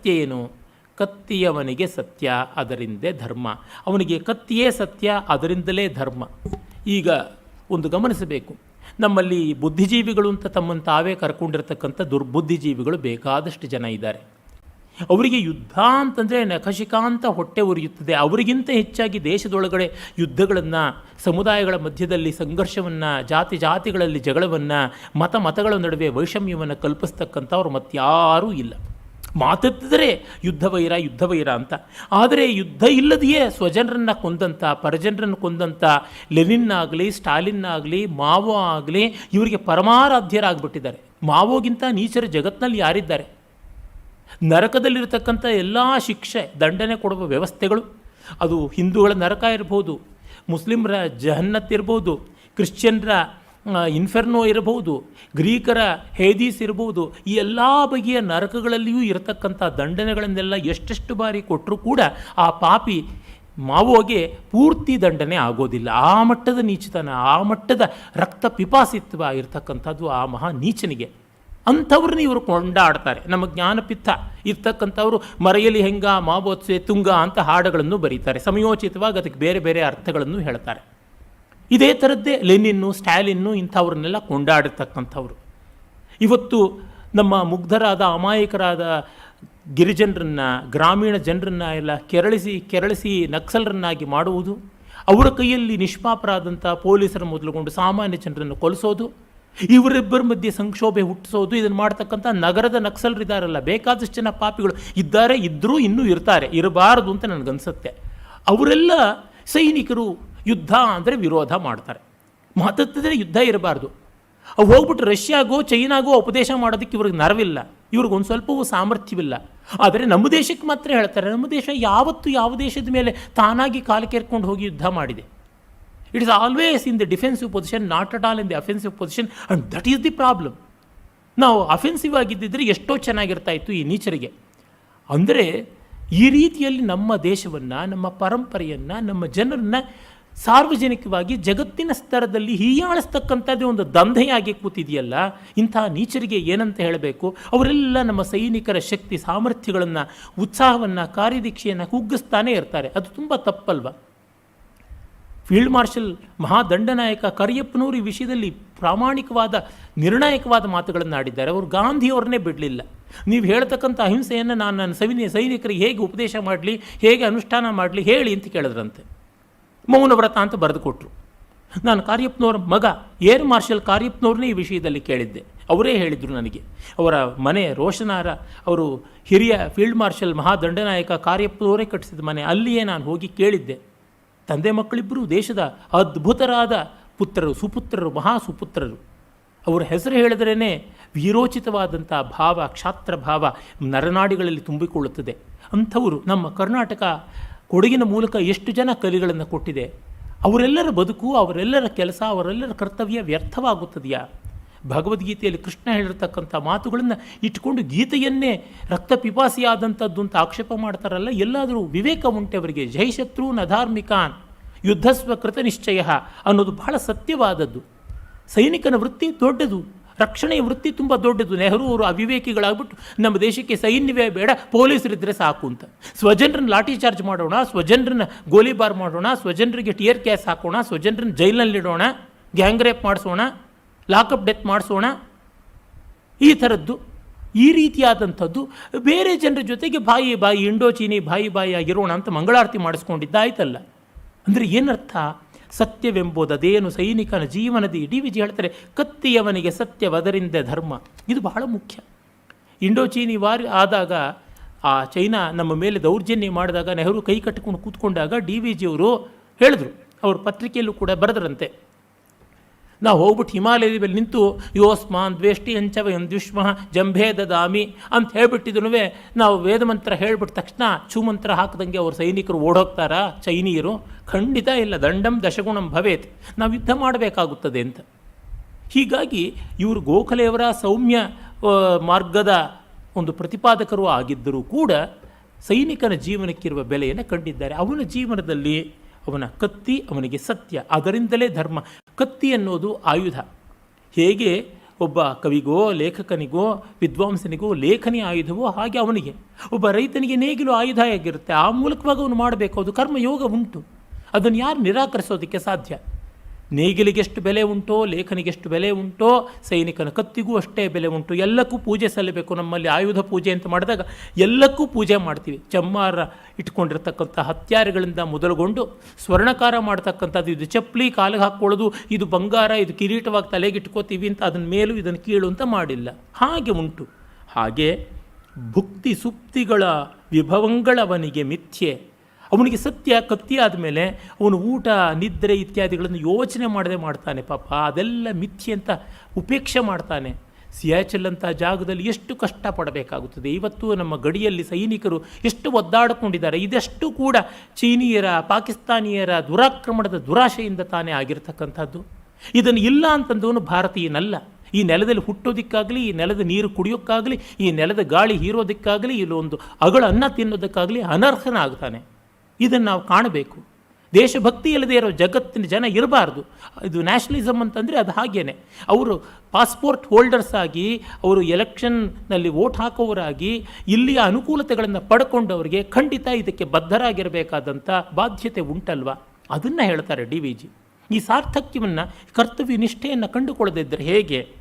ಸತ್ಯ ಏನು ಕತ್ತಿಯವನಿಗೆ ಸತ್ಯ, ಅದರಿಂದೇ ಧರ್ಮ. ಅವನಿಗೆ ಕತ್ತಿಯೇ ಸತ್ಯ, ಅದರಿಂದಲೇ ಧರ್ಮ. ಈಗ ಒಂದು ಗಮನಿಸಬೇಕು. ನಮ್ಮಲ್ಲಿ ಬುದ್ಧಿಜೀವಿಗಳು ಅಂತ ತಮ್ಮನ್ನು ತಾವೇ ಕರ್ಕೊಂಡಿರ್ತಕ್ಕಂಥ ದುರ್ಬುದ್ಧಿಜೀವಿಗಳು ಬೇಕಾದಷ್ಟು ಜನ ಇದ್ದಾರೆ. ಅವರಿಗೆ ಯುದ್ಧ ಅಂತಂದರೆ ನಖಶಿಕಾಂತ ಹೊಟ್ಟೆ ಉರಿಯುತ್ತದೆ. ಅವರಿಗಿಂತ ಹೆಚ್ಚಾಗಿ ದೇಶದೊಳಗಡೆ ಯುದ್ಧಗಳನ್ನು, ಸಮುದಾಯಗಳ ಮಧ್ಯದಲ್ಲಿ ಸಂಘರ್ಷವನ್ನು, ಜಾತಿ ಜಾತಿಗಳಲ್ಲಿ ಜಗಳವನ್ನು, ಮತ ಮತಗಳ ನಡುವೆ ವೈಷಮ್ಯವನ್ನು ಕಲ್ಪಿಸ್ತಕ್ಕಂಥವ್ರು ಮತ್ತಾರೂ ಇಲ್ಲ. ಮಾತೆತ್ತಿದರೆ ಯುದ್ಧ ವೈರ ಯುದ್ಧ ವೈರ ಅಂತ. ಆದರೆ ಯುದ್ಧ ಇಲ್ಲದೆಯೇ ಸ್ವಜನರನ್ನು ಕೊಂದಂಥ ಪರಜನರನ್ನು ಕೊಂದಂಥ ಲೆನಿನ್ ಆಗಲಿ ಸ್ಟಾಲಿನ್ ಆಗಲಿ ಮಾವೋ ಆಗಲಿ, ಇವರಿಗೆ ಪರಮಾರಾಧ್ಯರಾಗ್ಬಿಟ್ಟಿದ್ದಾರೆ. ಮಾವೋಗಿಂತ ನೀಚರ ಜಗತ್ತಿನಲ್ಲಿ ಯಾರಿದ್ದಾರೆ? ನರಕದಲ್ಲಿರತಕ್ಕಂಥ ಎಲ್ಲ ಶಿಕ್ಷೆ, ದಂಡನೆ ಕೊಡುವ ವ್ಯವಸ್ಥೆಗಳು, ಅದು ಹಿಂದೂಗಳ ನರಕ ಇರ್ಬೋದು, ಮುಸ್ಲಿಮರ ಜಹನ್ನತ್ ಇರ್ಬೋದು, ಕ್ರಿಶ್ಚಿಯನ್ರ ಇನ್ಫೆರ್ನೋ ಇರಬಹುದು, ಗ್ರೀಕರ ಹೇದೀಸ್ ಇರಬಹುದು, ಈ ಎಲ್ಲ ಬಗೆಯ ನರಕಗಳಲ್ಲಿಯೂ ಇರತಕ್ಕಂಥ ದಂಡನೆಗಳನ್ನೆಲ್ಲ ಎಷ್ಟೆಷ್ಟು ಬಾರಿ ಕೊಟ್ಟರೂ ಕೂಡ ಆ ಪಾಪಿ ಮಾವೋಗೆ ಪೂರ್ತಿ ದಂಡನೆ ಆಗೋದಿಲ್ಲ. ಆ ಮಟ್ಟದ ನೀಚತನ, ಆ ಮಟ್ಟದ ರಕ್ತ ಪಿಪಾಸಿತ್ವ ಇರತಕ್ಕಂಥದ್ದು ಆ ಮಹಾ ನೀಚನಿಗೆ. ಅಂಥವ್ರನ್ನ ಇವರು ಕೊಂಡಾಡ್ತಾರೆ. ನಮ್ಮ ಜ್ಞಾನಪಿತ್ತ ಇರ್ತಕ್ಕಂಥವ್ರು ಮರೆಯಲಿ ಹೆಂಗ, ಮಾವೋತ್ಸೆ ತುಂಗ ಅಂತ ಹಾಡುಗಳನ್ನು ಬರೀತಾರೆ. ಸಮಯೋಚಿತವಾಗಿ ಅದಕ್ಕೆ ಬೇರೆ ಬೇರೆ ಅರ್ಥಗಳನ್ನು ಹೇಳ್ತಾರೆ. ಇದೇ ಥರದ್ದೇ ಲೆನಿನ್ನು ಸ್ಟ್ಯಾಲಿನ್ನು ಇಂಥವ್ರನ್ನೆಲ್ಲ ಕೊಂಡಾಡಿರ್ತಕ್ಕಂಥವ್ರು. ಇವತ್ತು ನಮ್ಮ ಮುಗ್ಧರಾದ, ಅಮಾಯಕರಾದ ಗಿರಿಜನರನ್ನು, ಗ್ರಾಮೀಣ ಜನರನ್ನು ಎಲ್ಲ ಕೆರಳಿಸಿ ಕೆರಳಿಸಿ ನಕ್ಸಲರನ್ನಾಗಿ ಮಾಡುವುದು, ಅವರ ಕೈಯಲ್ಲಿ ನಿಷ್ಪಾಪರಾದಂಥ ಪೊಲೀಸರ ಮೊದಲುಗೊಂಡು ಸಾಮಾನ್ಯ ಜನರನ್ನು ಕೊಲಿಸೋದು, ಇವರಿಬ್ಬರ ಮಧ್ಯೆ ಸಂಕ್ಷೋಭೆ ಹುಟ್ಟಿಸೋದು, ಇದನ್ನು ಮಾಡ್ತಕ್ಕಂಥ ನಗರದ ನಕ್ಸಲರಿದ್ದಾರಲ್ಲ, ಬೇಕಾದಷ್ಟು ಜನ ಪಾಪಿಗಳು ಇದ್ದಾರೆ ಇದ್ದರೂ ಇನ್ನೂ ಇರ್ತಾರೆ, ಇರಬಾರದು ಅಂತ ನನಗನ್ಸುತ್ತೆ. ಅವರೆಲ್ಲ ಸೈನಿಕರು ಯುದ್ಧ ಅಂದರೆ ವಿರೋಧ ಮಾಡ್ತಾರೆ. ಮಾತತ್ತಿದ್ರೆ ಯುದ್ಧ ಇರಬಾರ್ದು. ಅವು ಹೋಗ್ಬಿಟ್ಟು ರಷ್ಯಾಗೋ, ಚೈನಾಗೋ ಉಪದೇಶ ಮಾಡೋದಕ್ಕೆ ಇವ್ರಿಗೆ ನರವಿಲ್ಲ. ಇವ್ರಿಗೊಂದು ಸ್ವಲ್ಪವೂ ಸಾಮರ್ಥ್ಯವಿಲ್ಲ. ಆದರೆ ನಮ್ಮ ದೇಶಕ್ಕೆ ಮಾತ್ರ ಹೇಳ್ತಾರೆ, ನಮ್ಮ ದೇಶ ಯಾವತ್ತು ಯಾವ ದೇಶದ ಮೇಲೆ ತಾನಾಗಿ ಕಾಲು ಕೇರ್ಕೊಂಡು ಹೋಗಿ ಯುದ್ಧ ಮಾಡಿದೆ. It is always in the defensive position not at all in the offensive position and that is the problem ನಾವು ಅಫೆನ್ಸಿವ್ ಆಗಿದ್ದಿದ್ರೆ ಎಷ್ಟೋ ಚೆನ್ನಾಗಿರ್ತಾ ಇತ್ತು ಈ ನೀಚರಿಗೆ. ಅಂದರೆ ಈ ರೀತಿಯಲ್ಲಿ ನಮ್ಮ ದೇಶವನ್ನು, ನಮ್ಮ ಪರಂಪರೆಯನ್ನು, ನಮ್ಮ ಜನರನ್ನು ಸಾರ್ವಜನಿಕವಾಗಿ ಜಗತ್ತಿನ ಸ್ತರದಲ್ಲಿ ಹೀಯಾಳಿಸ್ತಕ್ಕಂಥದ್ದೇ ಒಂದು ದಂಧೆಯಾಗಿ ಕೂತಿದೆಯಲ್ಲ, ಇಂಥ ನೀಚರಿಗೆ ಏನಂತ ಹೇಳಬೇಕು? ಅವರೆಲ್ಲ ನಮ್ಮ ಸೈನಿಕರ ಶಕ್ತಿ, ಸಾಮರ್ಥ್ಯಗಳನ್ನು, ಉತ್ಸಾಹವನ್ನು, ಕಾರ್ಯದೀಕ್ಷೆಯನ್ನು ಕುಗ್ಗಿಸ್ತಾನೇ ಇರ್ತಾರೆ. ಅದು ತುಂಬ ತಪ್ಪಲ್ವ? ಫೀಲ್ಡ್ ಮಾರ್ಷಲ್ ಮಹಾದಂಡನಾಯಕ ಕರಿಯಪ್ಪನವರು ಈ ವಿಷಯದಲ್ಲಿ ಪ್ರಾಮಾಣಿಕವಾದ, ನಿರ್ಣಾಯಕವಾದ ಮಾತುಗಳನ್ನು ಆಡಿದ್ದಾರೆ. ಅವರು ಗಾಂಧಿಯವ್ರನ್ನೇ ಬಿಡಲಿಲ್ಲ. ನೀವು ಹೇಳ್ತಕ್ಕಂಥ ಅಹಿಂಸೆಯನ್ನು ನಾನು ನನ್ನ ಸೈನಿಕರಿಗೆ ಹೇಗೆ ಉಪದೇಶ ಮಾಡಲಿ, ಹೇಗೆ ಅನುಷ್ಠಾನ ಮಾಡಲಿ ಹೇಳಿ ಅಂತ ಕೇಳಿದ್ರಂತೆ. ಮೌನವ್ರತ ಅಂತ ಬರೆದು ಕೊಟ್ಟರು ನಾನು ಕಾರ್ಯಪ್ಪನವ್ರ ಮಗ, ಏರ್ ಮಾರ್ಷಲ್ ಕಾರ್ಯಪ್ಪನವ್ರನ್ನೇ ಈ ವಿಷಯದಲ್ಲಿ ಕೇಳಿದ್ದೆ. ಅವರೇ ಹೇಳಿದರು ನನಗೆ. ಅವರ ಮನೆ ರೋಷನಾರ, ಅವರು ಹಿರಿಯ ಫೀಲ್ಡ್ ಮಾರ್ಷಲ್ ಮಹಾದಂಡನಾಯಕ ಕಾರ್ಯಪ್ಪನವರೇ ಕಟ್ಟಿಸಿದ ಮನೆ, ಅಲ್ಲಿಯೇ ನಾನು ಹೋಗಿ ಕೇಳಿದ್ದೆ. ತಂದೆ ಮಕ್ಕಳಿಬ್ಬರು ದೇಶದ ಅದ್ಭುತರಾದ ಪುತ್ರರು, ಸುಪುತ್ರರು ಮಹಾ ಸುಪುತ್ರರು ಅವರ ಹೆಸರು ಹೇಳಿದ್ರೇ ವೀರೋಚಿತವಾದಂಥ ಭಾವ ಕ್ಷಾತ್ರ ಭಾವ ನರನಾಡಿಗಳಲ್ಲಿ ತುಂಬಿಕೊಳ್ಳುತ್ತದೆ. ಅಂಥವರು ನಮ್ಮ ಕರ್ನಾಟಕ ಕೊಡಗಿನ ಮೂಲಕ ಎಷ್ಟು ಜನ ಕಲಿಗಳನ್ನು ಕೊಟ್ಟಿದೆ? ಅವರೆಲ್ಲರ ಬದುಕು, ಅವರೆಲ್ಲರ ಕೆಲಸ, ಅವರೆಲ್ಲರ ಕರ್ತವ್ಯ ವ್ಯರ್ಥವಾಗುತ್ತದೆಯಾ? ಭಗವದ್ಗೀತೆಯಲ್ಲಿ ಕೃಷ್ಣ ಹೇಳಿರ್ತಕ್ಕಂಥ ಮಾತುಗಳನ್ನು ಇಟ್ಕೊಂಡು ಗೀತೆಯನ್ನೇ ರಕ್ತ ಪಿಪಾಸಿಯಾದಂಥದ್ದು ಅಂತ ಆಕ್ಷೇಪ ಮಾಡ್ತಾರಲ್ಲ, ಎಲ್ಲಾದರೂ ವಿವೇಕ ಉಂಟೆ ಅವರಿಗೆ ಜೈಶತ್ರು ನಧಾರ್ಮಿಕಾನ್ ಯುದ್ಧಸ್ವ ಕೃತ ನಿಶ್ಚಯ ಅನ್ನೋದು ಬಹಳ ಸತ್ಯವಾದದ್ದು. ಸೈನಿಕನ ವೃತ್ತಿ ದೊಡ್ಡದು. ರಕ್ಷಣೆಯ ವೃತ್ತಿ ತುಂಬ ದೊಡ್ಡದು. ನೆಹರು ಅವರು ಅವಿವೇಕಿಗಳಾಗ್ಬಿಟ್ಟು, ನಮ್ಮ ದೇಶಕ್ಕೆ ಸೈನ್ಯವೇ ಬೇಡ ಪೊಲೀಸರಿದ್ದರೆ ಸಾಕು ಅಂತ. ಸ್ವಜನರನ್ನ ಲಾಠಿ ಚಾರ್ಜ್ ಮಾಡೋಣ, ಸ್ವಜನರನ್ನ ಗೋಲಿಬಾರ್ ಮಾಡೋಣ, ಸ್ವಜನರಿಗೆ ಟಿಯರ್ ಕ್ಯಾಸ್ ಹಾಕೋಣ, ಸ್ವಜನರನ್ನ ಜೈಲಿನಲ್ಲಿಡೋಣ ಗ್ಯಾಂಗ್ ರೇಪ್ ಮಾಡಿಸೋಣ ಲಾಕಪ್ ಡೆತ್ ಮಾಡಿಸೋಣ. ಈ ಥರದ್ದು, ಈ ರೀತಿಯಾದಂಥದ್ದು ಬೇರೆ ಜನರ ಜೊತೆಗೆ ಬಾಯಿ ಬಾಯಿ, ಇಂಡೋ ಚೀನಿ ಬಾಯಿ ಬಾಯಿ ಆಗಿರೋಣ ಅಂತ ಮಂಗಳಾರತಿ ಮಾಡಿಸ್ಕೊಂಡಿದ್ದಾಯ್ತಲ್ಲ. ಅಂದರೆ ಏನರ್ಥ? ಸತ್ಯವೆಂಬುದು ಅದೇನು ಸೈನಿಕನ ಜೀವನದ ಇಡೀ ವಿಜಯ ಹೇಳ್ತಾರೆ, ಕತ್ತಿಯವನಿಗೆ ಸತ್ಯವದರಿಂದ ಧರ್ಮ. ಇದು ಬಹಳ ಮುಖ್ಯ. ಇಂಡೋ ಚೀನಿ ವಾರ್ ಆದಾಗ, ಆ ಚೈನಾ ನಮ್ಮ ಮೇಲೆ ದೌರ್ಜನ್ಯ ಮಾಡಿದಾಗ, ನೆಹರು ಕೈ ಕಟ್ಟಿಕೊಂಡು ಕೂತ್ಕೊಂಡಾಗ ಡಿ ವಿ ಜಿಯವರು ಹೇಳಿದ್ರು. ಅವರು ಪತ್ರಿಕೆಯಲ್ಲೂ ಕೂಡ ಬರೆದ್ರಂತೆ. ನಾವು ಹೋಗ್ಬಿಟ್ಟು ಹಿಮಾಲಯದ ಮೇಲೆ ನಿಂತು ಯೋಸ್ಮಾನ್ ದ್ವೇಷ್ಟಿ ಅಂಚವಯಂ ದ್ವಿಷ್ಮ ಜಂಭೇ ದದಾಮಿ ಅಂತ ಹೇಳ್ಬಿಟ್ಟಿದ್ರು ನಾವು ವೇದ ಮಂತ್ರ ಹೇಳ್ಬಿಟ್ಟ ತಕ್ಷಣ ಚೂಮಂತ್ರ ಹಾಕ್ದಂಗೆ ಅವ್ರ ಸೈನಿಕರು ಓಡೋಗ್ತಾರಾ? ಚೈನೀಯರು? ಖಂಡಿತ ಇಲ್ಲ, ದಂಡಂ ದಶಗುಣಂ ಭವೇತ್. ನಾವು ಯುದ್ಧ ಮಾಡಬೇಕಾಗುತ್ತದೆ ಅಂತ. ಹೀಗಾಗಿ ಇವರು ಗೋಖಲೆಯವರ ಸೌಮ್ಯ ಮಾರ್ಗದ ಒಂದು ಪ್ರತಿಪಾದಕರು ಆಗಿದ್ದರೂ ಕೂಡ ಸೈನಿಕನ ಜೀವನಕ್ಕಿರುವ ಬೆಲೆಯನ್ನು ಕಂಡಿದ್ದಾರೆ. ಅವನ ಜೀವನದಲ್ಲಿ ಅವನ ಕತ್ತಿ ಅವನಿಗೆ ಸತ್ಯ. ಅದರಿಂದಲೇ ಧರ್ಮ. ಕತ್ತಿ ಅನ್ನೋದು ಆಯುಧ. ಹೇಗೆ ಒಬ್ಬ ಕವಿಗೋ, ಲೇಖಕನಿಗೋ, ವಿದ್ವಾಂಸನಿಗೋ ಲೇಖನಿ ಆಯುಧವೋ ಹಾಗೆ ಅವನಿಗೆ. ಒಬ್ಬ ರೈತನಿಗೆ ನೇಗಿಲು ಆಯುಧ ಆಗಿರುತ್ತೆ ಆ ಮೂಲಕವಾಗಿ ಅವನು ಮಾಡಬೇಕು. ಅದು ಕರ್ಮಯೋಗ ಉಂಟು. ಅದನ್ನು ಯಾರು ನಿರಾಕರಿಸೋದಕ್ಕೆ ಸಾಧ್ಯ? ನೇಗಿಲಿಗೆಷ್ಟು ಬೆಲೆ ಉಂಟೋ, ಲೇಖನಿಗೆಷ್ಟು ಬೆಲೆ ಉಂಟೋ, ಸೈನಿಕನ ಕತ್ತಿಗೂ ಅಷ್ಟೇ ಬೆಲೆ ಉಂಟು. ಎಲ್ಲಕ್ಕೂ ಪೂಜೆ ಸಲ್ಲಬೇಕು. ನಮ್ಮಲ್ಲಿ ಆಯುಧ ಪೂಜೆ ಅಂತ ಮಾಡಿದಾಗ ಎಲ್ಲಕ್ಕೂ ಪೂಜೆ ಮಾಡ್ತೀವಿ. ಚಮ್ಮಾರ ಇಟ್ಕೊಂಡಿರ್ತಕ್ಕಂಥ ಹತ್ಯಾರಗಳಿಂದ ಮೊದಲುಗೊಂಡು ಸ್ವರ್ಣಕಾರ ಮಾಡ್ತಕ್ಕಂಥದ್ದು. ಇದು ಚಪ್ಪಲಿ ಕಾಲಿಗೆ ಹಾಕ್ಕೊಳ್ಳೋದು, ಇದು ಬಂಗಾರ, ಇದು ಕಿರೀಟವಾಗಿ ತಲೆಗೆ ಇಟ್ಕೋತೀವಿ ಅಂತ ಅದನ್ನ ಮೇಲೂ ಇದನ್ನು ಕೀಳು ಅಂತ ಮಾಡಿಲ್ಲ. ಹಾಗೆ ಉಂಟು. ಹಾಗೆ ಭುಕ್ತಿ ಸುಪ್ತಿಗಳ ವಿಭವಂಗಳವನಿಗೆ ಮಿಥ್ಯೆ. ಅವನಿಗೆ ಸತ್ಯ ಕತ್ತಿ ಆದಮೇಲೆ ಅವನು ಊಟ, ನಿದ್ರೆ ಇತ್ಯಾದಿಗಳನ್ನು ಯೋಚನೆ ಮಾಡದೆ ಮಾಡ್ತಾನೆ ಪಾಪ. ಅದೆಲ್ಲ ಮಿಥ್ಯ ಅಂತ ಉಪೇಕ್ಷೆ ಮಾಡ್ತಾನೆ. ಸಿಯಾಚಲ್ ಅಂತ ಜಾಗದಲ್ಲಿ ಎಷ್ಟು ಕಷ್ಟಪಡಬೇಕಾಗುತ್ತದೆ. ಇವತ್ತು ನಮ್ಮ ಗಡಿಯಲ್ಲಿ ಸೈನಿಕರು ಎಷ್ಟು ಒದ್ದಾಡಿಕೊಂಡಿದ್ದಾರೆ. ಇದೆಷ್ಟು ಕೂಡ ಚೀನೀಯರ, ಪಾಕಿಸ್ತಾನಿಯರ ದುರಾಕ್ರಮಣದ ದುರಾಶೆಯಿಂದ ತಾನೇ ಆಗಿರ್ತಕ್ಕಂಥದ್ದು. ಇದನ್ನು ಇಲ್ಲ ಅಂತಂದವನು ಭಾರತೀಯನಲ್ಲ. ಈ ನೆಲದಲ್ಲಿ ಹುಟ್ಟೋದಕ್ಕಾಗಲಿ, ಈ ನೆಲದ ನೀರು ಕುಡಿಯೋಕ್ಕಾಗಲಿ, ಈ ನೆಲದ ಗಾಳಿ ಹೀರೋದಕ್ಕಾಗಲಿ, ಇಲ್ಲೊಂದು ಅಗಳ ಅನ್ನ ತಿನ್ನೋದಕ್ಕಾಗಲಿ ಅನರ್ಹನಾಗ್ತಾನೆ. ಇದನ್ನು ನಾವು ಕಾಣಬೇಕು. ದೇಶಭಕ್ತಿ ಇಲ್ಲದೆ ಇರೋ ಜಗತ್ತಿನ ಜನ ಇರಬಾರ್ದು. ಇದು ನ್ಯಾಷನಲಿಸಮ್ ಅಂತಂದರೆ ಅದು ಹಾಗೇನೆ. ಅವರು ಪಾಸ್ಪೋರ್ಟ್ ಹೋಲ್ಡರ್ಸ್ ಆಗಿ, ಅವರು ಎಲೆಕ್ಷನ್ನಲ್ಲಿ ವೋಟ್ ಹಾಕೋವರಾಗಿ ಇಲ್ಲಿಯ ಅನುಕೂಲತೆಗಳನ್ನು ಪಡ್ಕೊಂಡವರಿಗೆ ಖಂಡಿತ ಇದಕ್ಕೆ ಬದ್ಧರಾಗಿರಬೇಕಾದಂಥ ಬಾಧ್ಯತೆ ಉಂಟಲ್ವಾ? ಅದನ್ನು ಹೇಳ್ತಾರೆ ಡಿ ವಿ ಜಿ. ಈ ಸಾರ್ಥಕ್ಯವನ್ನು ಕರ್ತವ್ಯ ನಿಷ್ಠೆಯನ್ನು ಕಂಡುಕೊಳ್ಳದಿದ್ದರೆ ಹೇಗೆ?